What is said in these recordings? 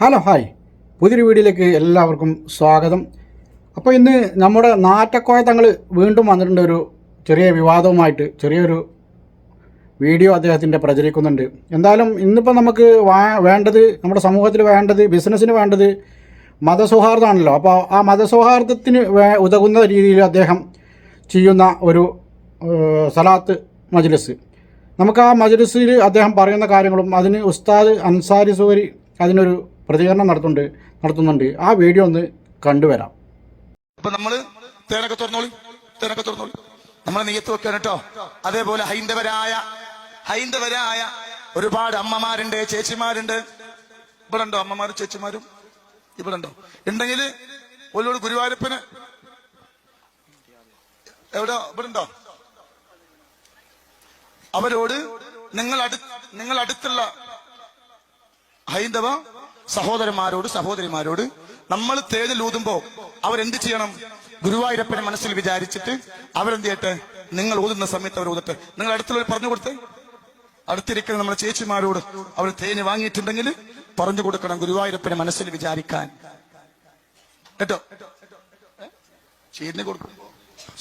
Hello hi. പുതിയൊരു വീഡിയോയിലേക്ക് എല്ലാവർക്കും സ്വാഗതം. അപ്പോൾ ഇന്ന് നമ്മുടെ നാറ്റക്കോയ തങ്ങൾ വീണ്ടും വന്നിട്ടുണ്ട് ഒരു ചെറിയ വിവാദവുമായിട്ട് ചെറിയൊരു വീഡിയോ അദ്ദേഹത്തിന്റെ പ്രചരിക്കുന്നുണ്ട്. എന്തായാലും ഇന്നിപ്പോൾ നമുക്ക് വേണ്ടത് നമ്മുടെ സമൂഹത്തിൽ വേണ്ടത് ബിസിനസ്സിന് വേണ്ടത് മതസൗഹാർദ്ദമാണല്ലോ. അപ്പോൾ ആ മതസൗഹാർദ്ദത്തിന് ഉതകുന്ന രീതിയിൽ അദ്ദേഹം ചെയ്യുന്ന ഒരു സലാത്ത് മജ്ലിസ്. നമുക്ക് ആ മജ്ലിസിൽ അദ്ദേഹം പറയുന്ന കാര്യങ്ങളും അതിന് ഉസ്താദ് അൻസാരി സൂരി അതിനൊരു പ്രതികരണം നടത്തുന്നുണ്ട് നടത്തുന്നുണ്ട്. ആ വീഡിയോ ഒന്ന് കണ്ടുവരാം. അപ്പൊ നമ്മൾ തേനൊക്കെ തുറന്നോളി തേനൊക്കെ തുറന്നോളി. നമ്മളെ നെയ്യത്ത് വെക്കാൻ കേട്ടോ അതേപോലെ ഹൈന്ദവരായ ഹൈന്ദവരായ ഒരുപാട് അമ്മമാരുണ്ട് ചേച്ചിമാരുണ്ട്. ഇവിടെ ഉണ്ടോ അമ്മമാരും ചേച്ചിമാരും? ഇവിടെ ഉണ്ടോ ഉണ്ടെങ്കിൽ ഒല്ലോട് ഗുരുവായൂരപ്പന് എവിടെ? ഇവിടെ ഉണ്ടോ അവരോട് നിങ്ങൾ അടു നിങ്ങൾ അടുത്തുള്ള ഹൈന്ദവ സഹോദരന്മാരോട് സഹോദരിമാരോട് നമ്മൾ തേനിലൂതുമ്പോ അവരെന്ത് ചെയ്യണം? ഗുരുവായൂരപ്പനെ മനസ്സിൽ വിചാരിച്ചിട്ട് അവരെന്ത് ചെയ്യട്ടെ? നിങ്ങൾ ഊതുന്ന സമയത്ത് അവർ ഊതട്ടെ. നിങ്ങൾ അടുത്തുള്ളവർ പറഞ്ഞു കൊടുത്തേ. അടുത്തിരിക്കുന്ന നമ്മുടെ ചേച്ചിമാരോട് അവർ തേന് വാങ്ങിയിട്ടുണ്ടെങ്കിൽ പറഞ്ഞു കൊടുക്കണം ഗുരുവായൂരപ്പനെ മനസ്സിൽ വിചാരിക്കാൻ. കേട്ടോ? ചീരിന് കൊടുക്കും.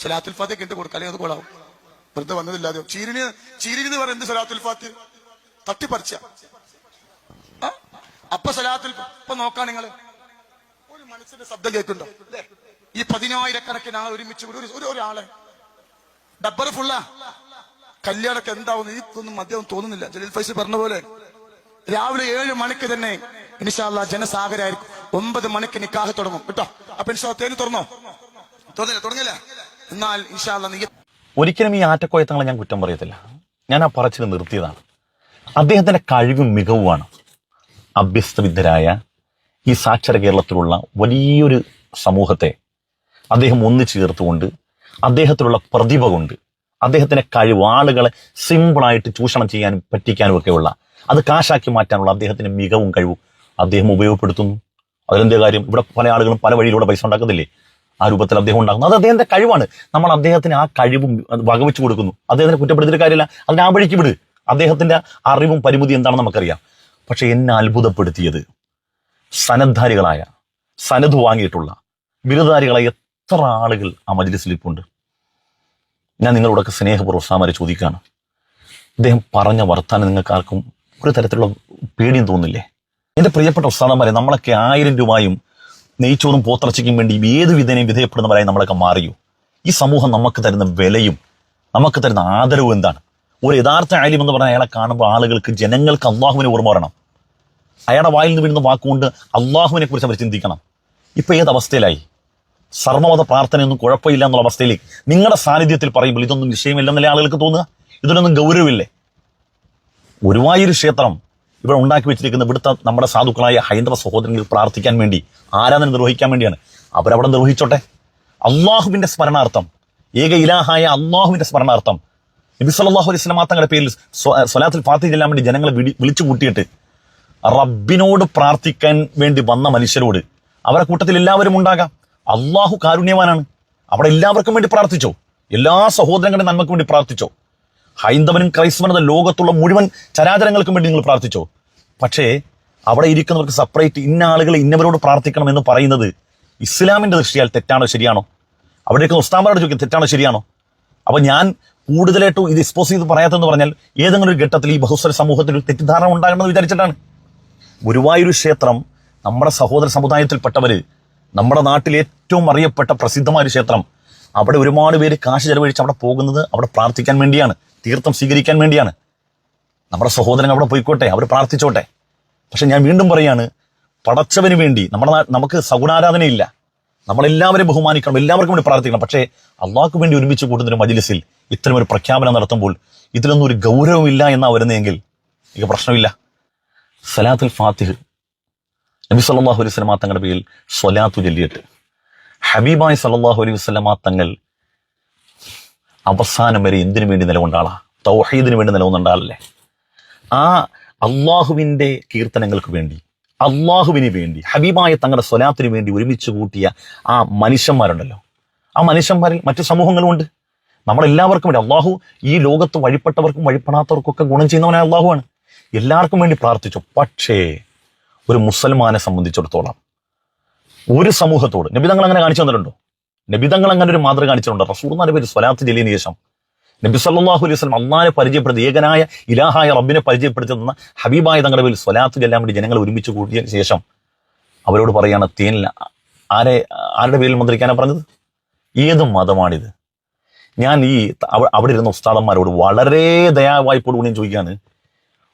സലാത്തുൽ ഫാത്തി ഇട്ട് കൊടുക്കാം. അല്ലെങ്കിൽ അത് കൊള്ളാവും. വെറുതെ വന്നതില്ലാതെ ചീരിന് ചീരിന് പറയുന്നത് സലാത്തുൽ ഫാത്തി തട്ടിപ്പറിച്ച? അപ്പൊ സലാത്തിൽ ഇപ്പൊ നോക്കാം നിങ്ങൾ ഒരു മനസ്സിന്റെ ശബ്ദം കേൾക്കുന്നുണ്ടോ? ഈ പതിനായിരക്കണക്കിന് ആൾ ഒരുമിച്ച് ഒരു ഒരു ഒരാളെ. ഡബ്ബർ ഫുള്ള. കല്യാണൊക്കെ എന്താവും ഈ ഒന്നും മദ്യം തോന്നുന്നില്ല. ജലീൽ ഫൈസ് പറഞ്ഞ പോലെ. രാവിലെ ഏഴ് മണിക്ക് തന്നെ ഇൻഷാല്ല ജനസാഗരായിരിക്കും. ഒമ്പത് മണിക്ക് നിക്കാഹ് തുടങ്ങും. കേട്ടോ? അപ്പൊ ഇൻഷാ തേന് തുറന്നോ? തുറന്നില്ല തുടങ്ങില്ല എന്നാൽ ഇൻഷാല്ല നീ ഒരിക്കലും ഈ ആറ്റക്കോയത്തങ്ങളെ ഞാൻ കുറ്റം പറയത്തില്ല. ഞാൻ ആ പറച്ചിൽ നിർത്തിയതാണ്. അദ്ദേഹത്തിന്റെ കഴിവും മികവുമാണ്. അഭ്യസ്തവിദ്യരായ ഈ സാക്ഷര കേരളത്തിലുള്ള വലിയൊരു സമൂഹത്തെ അദ്ദേഹം ഒന്നിച്ചു ചേർത്തുകൊണ്ട് അദ്ദേഹത്തിലുള്ള പ്രതിഭ കൊണ്ട് അദ്ദേഹത്തിന്റെ കഴിവ് ആളുകളെ സിമ്പിളായിട്ട് ചൂഷണം ചെയ്യാനും പറ്റിക്കാനും ഒക്കെയുള്ള അത് കാശാക്കി മാറ്റാനുള്ള അദ്ദേഹത്തിന്റെ മികവും കഴിവും അദ്ദേഹം ഉപയോഗപ്പെടുത്തുന്നു. അതിലെന്തേ കാര്യം? ഇവിടെ പല ആളുകളും പല വഴിയിലൂടെ പൈസ ഉണ്ടാക്കുന്നില്ലേ? ആ രൂപത്തിൽ അദ്ദേഹം ഉണ്ടാക്കുന്നു. അത് അദ്ദേഹത്തിന്റെ കഴിവാണ്. നമ്മൾ അദ്ദേഹത്തിന് ആ കഴിവും വകവെച്ച് കൊടുക്കുന്നു. അദ്ദേഹത്തിനെ കുറ്റപ്പെടുത്തിയിട്ട് കാര്യമില്ല. അതിനാ ആ വഴിക്ക് വിട്. അദ്ദേഹത്തിന്റെ അറിവും പരിമിതി എന്താണെന്ന് നമുക്കറിയാം. പക്ഷെ എന്നെ അത്ഭുതപ്പെടുത്തിയത് സനദ്ധാരികളായ സനദ് വാങ്ങിയിട്ടുള്ള ബിരുദധാരികളായ എത്ര ആളുകൾ ആ മജ്ലിസിൽ ഇപ്പുണ്ട്. ഞാൻ നിങ്ങളോടൊക്കെ സ്നേഹപൂർവം സാമാരെ ചോദിക്കുകയാണ്. അദ്ദേഹം പറഞ്ഞ വർത്താനം നിങ്ങൾക്ക് ആർക്കും ഒരു തരത്തിലുള്ള പേടിയും തോന്നില്ലേ? എന്റെ പ്രിയപ്പെട്ട ഉസ്താദന്മാരെ നമ്മളൊക്കെ ആയിരം രൂപയും നെയ്ച്ചോറും പോത്തിറച്ചിക്കും വേണ്ടി ഏത് വിധേനയും വിധേയപ്പെടുന്നവരായി നമ്മളൊക്കെ മാറിയോ? ഈ സമൂഹം നമുക്ക് തരുന്ന വിലയും നമുക്ക് തരുന്ന ആദരവും എന്താണ്? ഒരു യഥാർത്ഥ ആലിം എന്ന് പറഞ്ഞാൽ അയാളെ കാണുമ്പോൾ ആളുകൾക്ക് ജനങ്ങൾക്ക് അള്ളാഹുവിനെ ഓർമ്മ വരണം. അയാളുടെ വായിൽ നിന്ന് വീഴുന്ന വാക്കുകൊണ്ട് അള്ളാഹുവിനെ കുറിച്ച് അവർ ചിന്തിക്കണം. ഇപ്പൊ ഏത് അവസ്ഥയിലായി? സർവമത പ്രാർത്ഥനയൊന്നും കുഴപ്പമില്ല എന്നുള്ള അവസ്ഥയിലേക്ക് നിങ്ങളുടെ സാന്നിധ്യത്തിൽ പറയുമ്പോൾ ഇതൊന്നും വിഷയമില്ലെന്നല്ലേ ആളുകൾക്ക് തോന്നുക? ഇതിനൊന്നും ഗൗരവമില്ലേ? ഗുരുവായൂർ ക്ഷേത്രം ഇവിടെ ഉണ്ടാക്കി വെച്ചിരിക്കുന്ന ഇവിടുത്തെ നമ്മുടെ സാധുക്കളായ ഹൈന്ദവ സഹോദരങ്ങൾ പ്രാർത്ഥിക്കാൻ വേണ്ടി ആരാധന നിർവഹിക്കാൻ വേണ്ടിയാണ്. അവരവിടെ നിർവഹിച്ചോട്ടെ. അള്ളാഹുവിന്റെ സ്മരണാർത്ഥം ഏക ഇലാഹായ അള്ളാഹുവിന്റെ സ്മരണാർത്ഥം നബി സല്ലല്ലാഹു അലൈഹി വസല്ലം തങ്ങളുടെ പേരിൽ സ്വലാത്തിൽ ഫാത്തിഹ ചെല്ലാൻ വേണ്ടി ജനങ്ങളെ വിളിച്ചു കൂട്ടിയിട്ട് റബ്ബിനോട് പ്രാർത്ഥിക്കാൻ വേണ്ടി വന്ന മനുഷ്യരോട് അവരുടെ കൂട്ടത്തിൽ എല്ലാവരും ഉണ്ടാകാം. അള്ളാഹു കാരുണ്യവാനാണ്. അവിടെ എല്ലാവർക്കും വേണ്ടി പ്രാർത്ഥിച്ചോ. എല്ലാ സഹോദരങ്ങളുടെ നന്മയ്ക്ക് വേണ്ടി പ്രാർത്ഥിച്ചോ. ഹൈന്ദവനും ക്രൈസ്തവനും ലോകത്തുള്ള മുഴുവൻ ചരാചരങ്ങൾക്കും വേണ്ടി നിങ്ങൾ പ്രാർത്ഥിച്ചോ. പക്ഷേ അവിടെ ഇരിക്കുന്നവർക്ക് സെപ്പറേറ്റ് ഇന്ന ആളുകൾ ഇന്നവരോട് പ്രാർത്ഥിക്കണം എന്ന് പറയുന്നത് ഇസ്ലാമിന്റെ ദൃഷ്ടിയാൽ തെറ്റാണോ ശരിയാണോ? അവിടെയൊക്കെ ഉസ്താമാരോട് ചോദിക്കും തെറ്റാണോ ശരിയാണോ? അപ്പോൾ ഞാൻ കൂടുതലായിട്ടും ഇത് എക്സ്പോസ് ചെയ്ത് പറയാത്തെന്ന് പറഞ്ഞാൽ ഏതെങ്കിലും ഒരു ഘട്ടത്തിൽ ഈ ബഹുസ്വര സമൂഹത്തിൽ ഒരു തെറ്റിദ്ധാരണ ഉണ്ടാകണമെന്ന് വിചാരിച്ചിട്ടാണ്. ഗുരുവായൂർ ക്ഷേത്രം നമ്മുടെ സഹോദര സമുദായത്തിൽപ്പെട്ടവര് നമ്മുടെ നാട്ടിൽ ഏറ്റവും അറിയപ്പെട്ട പ്രസിദ്ധമായ ഒരു ക്ഷേത്രം. അവിടെ ഒരുപാട് പേര് കാശ് ചെലവഴിച്ച് അവിടെ പോകുന്നത് അവിടെ പ്രാർത്ഥിക്കാൻ വേണ്ടിയാണ് തീർത്ഥം സ്വീകരിക്കാൻ വേണ്ടിയാണ്. നമ്മുടെ സഹോദരൻ അവിടെ പോയിക്കോട്ടെ അവർ പ്രാർത്ഥിച്ചോട്ടെ. പക്ഷെ ഞാൻ വീണ്ടും പറയാണ് പടച്ചവന് വേണ്ടി നമ്മുടെ നമുക്ക് സഗുണാരാധനയില്ല. നമ്മളെല്ലാവരെയും ബഹുമാനിക്കണം എല്ലാവർക്കും വേണ്ടി പ്രാർത്ഥിക്കണം. പക്ഷേ അള്ളാഹ്ക്ക് വേണ്ടി ഒരുമിച്ച് കൂടുന്ന ഒരു മജിലിസിൽ ഇത്തരം ഒരു പ്രഖ്യാപനം നടത്തുമ്പോൾ ഇതിലൊന്നും ഒരു ഗൗരവമില്ല എന്നാ വരുന്നതെങ്കിൽ എനിക്ക് പ്രശ്നമില്ല. സലാത്തുൽ ഫാത്തിഹ്. നബി സല്ലാഹു അലൈഹി വസല്ലമ തങ്ങളുടെ പേരിൽ സ്വലാത്തു ചൊല്ലിയിട്ട്. ഹബീബായ് സല്ലല്ലാഹു അലൈഹി വസല്ലമ തങ്ങൾ അവസാനം വരെ എന്തിനു വേണ്ടി നിലകൊണ്ട ആളാ തൗഹീദിന് വേണ്ടി നിലകൊണ്ട ആളല്ലേ? ആ അള്ളാഹുവിന്റെ കീർത്തനങ്ങൾക്ക് വേണ്ടി അള്ളാഹുവിന് വേണ്ടി ഹബീബായ തങ്ങളുടെ സ്വലാത്തിന് വേണ്ടി ഒരുമിച്ച് കൂട്ടിയ ആ മനുഷ്യന്മാരുണ്ടല്ലോ. ആ മനുഷ്യന്മാരിൽ മറ്റു സമൂഹങ്ങളുമുണ്ട്. നമ്മളെല്ലാവർക്കും വേണ്ടി അള്ളാഹു ഈ ലോകത്ത് വഴിപ്പെട്ടവർക്കും വഴിപ്പെടാത്തവർക്കും ഒക്കെ ഗുണം ചെയ്യുന്നവനായ അള്ളാഹുവാണ്. എല്ലാവർക്കും വേണ്ടി പ്രാർത്ഥിച്ചു. പക്ഷേ ഒരു മുസൽമാനെ സംബന്ധിച്ചിടത്തോളം ഒരു സമൂഹത്തോട് നബിതങ്ങൾ അങ്ങനെ കാണിച്ചു തന്നിട്ടുണ്ടോ? നബിതങ്ങൾ അങ്ങനെ ഒരു മാതൃക കാണിച്ചിട്ടുണ്ട്? റസൂർന്നാന്റെ പേര് സ്വലാത്ത് ജലീന് ശേഷം. നബി സല്ലാഹു അലൈഹി വസല്ലം അള്ളാഹിനെ പരിചയപ്പെടുത്തി ഏകനായ ഇലാഹായ റബ്ബിനെ പരിചയപ്പെടുത്തി തന്ന ഹബീബായ തങ്ങളുടെ പേരിൽ സ്വലാത്ത് ചെല്ലാൻ വേണ്ടി ജനങ്ങൾ ഒരുമിച്ച് കൂട്ടിയ ശേഷം അവരോട് പറയാണ് തേനില്ല ആരെ ആരുടെ പേരിൽ മന്ത്രിക്കാനാണ് പറഞ്ഞത്? ഏത് മതമാണിത്? ഞാൻ ഈ അവിടെ ഇരുന്ന ഉസ്താദന്മാരോട് വളരെ ദയാവായ്പോടുകൂടി ഞാൻ ചോദിക്കുകയാണ്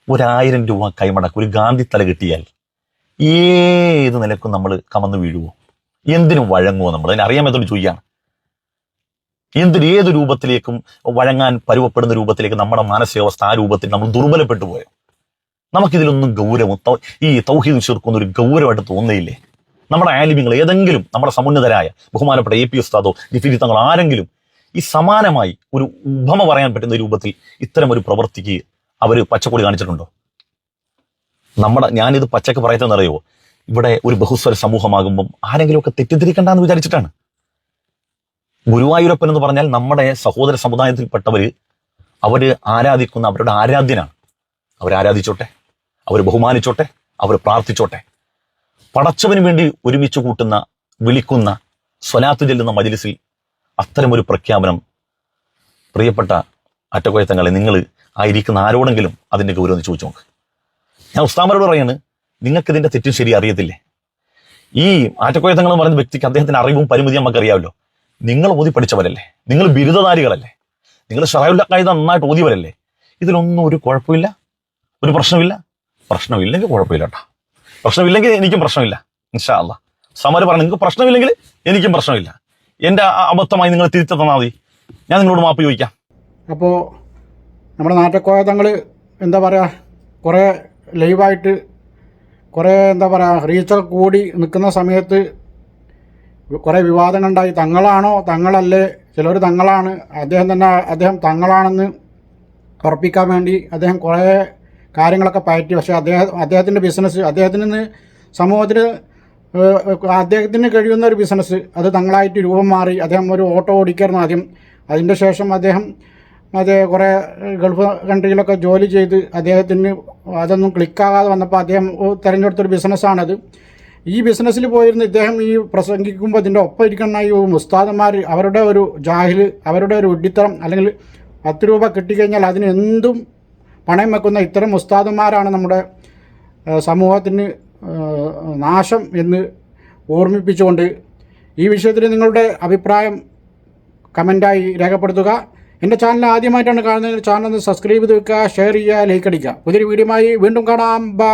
ഒരായിരം രൂപ കൈമടക്ക് ഒരു ഗാന്ധി തല കിട്ടിയാൽ ഏത് നിലക്കും നമ്മൾ കമന്ന് വീഴുവോ? എന്തിനും വഴങ്ങുമോ നമ്മൾ? അതിനെ അറിയാമെന്നോട് ചോദിക്കുകയാണ്. എന്തിന് ഏത് രൂപത്തിലേക്കും വഴങ്ങാൻ പരുവപ്പെടുന്ന രൂപത്തിലേക്ക് നമ്മുടെ മാനസികാവസ്ഥ ആ രൂപത്തിൽ നമ്മൾ ദുർബലപ്പെട്ടു പോയോ? നമുക്കിതിലൊന്നും ഗൗരവം ഈ തൗഹീദ് ചെറുക്കുന്ന ഒരു ഗൗരവമായിട്ട് തോന്നുന്നില്ലേ? നമ്മുടെ ആലിമ്യങ്ങൾ ഏതെങ്കിലും നമ്മുടെ സമുന്നതരായ ബഹുമാനപ്പെട്ട എ പി ഉസ്താദോ ജിഫിരി തങ്ങൾ ആരെങ്കിലും ഈ സമാനമായി ഒരു ഉപമ പറയാൻ പറ്റുന്ന രൂപത്തിൽ ഇത്തരം ഒരു പ്രവൃത്തിക്ക് അവർ പച്ചക്കൊടി കാണിച്ചിട്ടുണ്ടോ? നമ്മുടെ ഞാനിത് പച്ചക്ക് പറയത്തെന്നറിയോ? ഇവിടെ ഒരു ബഹുസ്വര സമൂഹമാകുമ്പം ആരെങ്കിലുമൊക്കെ തെറ്റിദ്ധരിക്കണ്ടെന്ന് വിചാരിച്ചിട്ടാണ്. ഗുരുവായൂരപ്പൻ എന്ന് പറഞ്ഞാൽ നമ്മുടെ സഹോദര സമുദായത്തിൽപ്പെട്ടവര് അവർ ആരാധിക്കുന്ന അവരുടെ ആരാധ്യനാണ്. അവർ ആരാധിച്ചോട്ടെ? അവർ ബഹുമാനിച്ചോട്ടെ? അവർ പ്രാർത്ഥിച്ചോട്ടെ? പടച്ചവന് വേണ്ടി ഒരുമിച്ച് കൂട്ടുന്ന വിളിക്കുന്ന സ്വലാത്ത് ചെല്ലുന്ന മജിലിസിൽ അത്തരമൊരു പ്രഖ്യാപനം പ്രിയപ്പെട്ട അറ്റക്കോയത്തങ്ങളെ നിങ്ങൾ ആയിരിക്കുന്ന ആരോടെങ്കിലും അതിന്റെ ഗൗരവം ഒന്ന് ചോദിച്ചു നോക്ക്. ഞാൻ ഉസ്താമരോട് പറയാണ് നിങ്ങൾക്ക് ഇതിന്റെ തെറ്റും ശരി അറിയത്തില്ലേ? ഈ ആറ്റക്കോയത്തങ്ങൾ എന്ന് പറയുന്ന വ്യക്തിക്ക് അദ്ദേഹത്തിന്റെ അറിവും പരിമിതിയും നമുക്ക് അറിയാമല്ലോ നിങ്ങൾ ഓതി പഠിച്ചവരല്ലേ നിങ്ങൾ ബിരുദധാരികളല്ലേ? നിങ്ങൾ ഷറായുള്ള കായിക നന്നായിട്ട് ഓതിയവരല്ലേ ഇതിലൊന്നും ഒരു കുഴപ്പമില്ല. ഒരു പ്രശ്നമില്ല. പ്രശ്നമില്ലെങ്കിൽ കുഴപ്പമില്ല കേട്ടോ. പ്രശ്നമില്ലെങ്കിൽ എനിക്കും പ്രശ്നമില്ല. ഇൻഷാ അല്ല സമര് പറഞ്ഞു നിങ്ങൾക്ക് പ്രശ്നമില്ലെങ്കിൽ എനിക്കും പ്രശ്നമില്ല. എന്റെ അബദ്ധമായി നിങ്ങൾ തിരുത്തി തന്നാൽ മതി. ഞാൻ നിങ്ങളോട് മാപ്പ് ചോദിക്കാം. അപ്പോ നമ്മുടെ നാട്ടക്കോയതങ്ങൾ എന്താ പറയുക കുറേ ലൈവായിട്ട് കുറേ എന്താ പറയാ റീച്ചർ കൂടി നിൽക്കുന്ന സമയത്ത് കുറേ വിവാദങ്ങളുണ്ടായി തങ്ങളാണോ? തങ്ങളല്ലേ. ചിലർ തങ്ങളാണ്. അദ്ദേഹം തന്നെ അദ്ദേഹം തങ്ങളാണെന്ന് ഉറപ്പിക്കാൻ വേണ്ടി അദ്ദേഹം കുറേ കാര്യങ്ങളൊക്കെ പയറ്റി. പക്ഷേ അദ്ദേഹം അദ്ദേഹത്തിന്റെ ബിസിനസ് അദ്ദേഹത്തിന് സമൂഹത്തിന് അദ്ദേഹത്തിന് കഴിയുന്ന ഒരു ബിസിനസ് അത് തങ്ങളായിട്ട് രൂപം മാറി അദ്ദേഹം ഒരു ഓട്ടോ ഓടിക്കായിരുന്നു ആദ്യം. അതിന്റെ ശേഷം അദ്ദേഹം അത് കുറേ ഗൾഫ് കൺട്രിയിലൊക്കെ ജോലി ചെയ്ത് അദ്ദേഹത്തിന് അതൊന്നും ക്ലിക്കാകാതെ വന്നപ്പോൾ അദ്ദേഹം തിരഞ്ഞെടുത്തൊരു ബിസിനസ്സാണത്. ഈ ബിസിനസ്സിൽ പോയിരുന്ന ഇദ്ദേഹം ഈ പ്രസംഗിക്കുമ്പോൾ ഇതിന്റെ ഒപ്പം ഇരിക്കുന്ന ഈ മുസ്താദന്മാർ അവരുടെ ഒരു ജാഹിൽ അവരുടെ ഒരു ഉഡിത്തരം അല്ലെങ്കിൽ പത്ത് രൂപ കിട്ടിക്കഴിഞ്ഞാൽ അതിന് എന്തും പണയം വെക്കുന്ന ഇത്തരം മുസ്താദന്മാരാണ് നമ്മുടെ സമൂഹത്തിന് നാശം എന്ന് ഓർമ്മിപ്പിച്ചുകൊണ്ട് ഈ വിഷയത്തിൽ നിങ്ങളുടെ അഭിപ്രായം കമന്റായി രേഖപ്പെടുത്തുക. എന്റെ ചാനൽ ആദ്യമായിട്ടാണ് കാണുന്നതെങ്കിൽ ചാനൽ ഒന്ന് സബ്സ്ക്രൈബ് ചെയ്ത് വെക്കുക ഷെയർ ചെയ്യുക ലൈക്ക് അടിക്കുക. പുതിയൊരു വീഡിയോയുമായി വീണ്ടും കാണാം. ബൈ.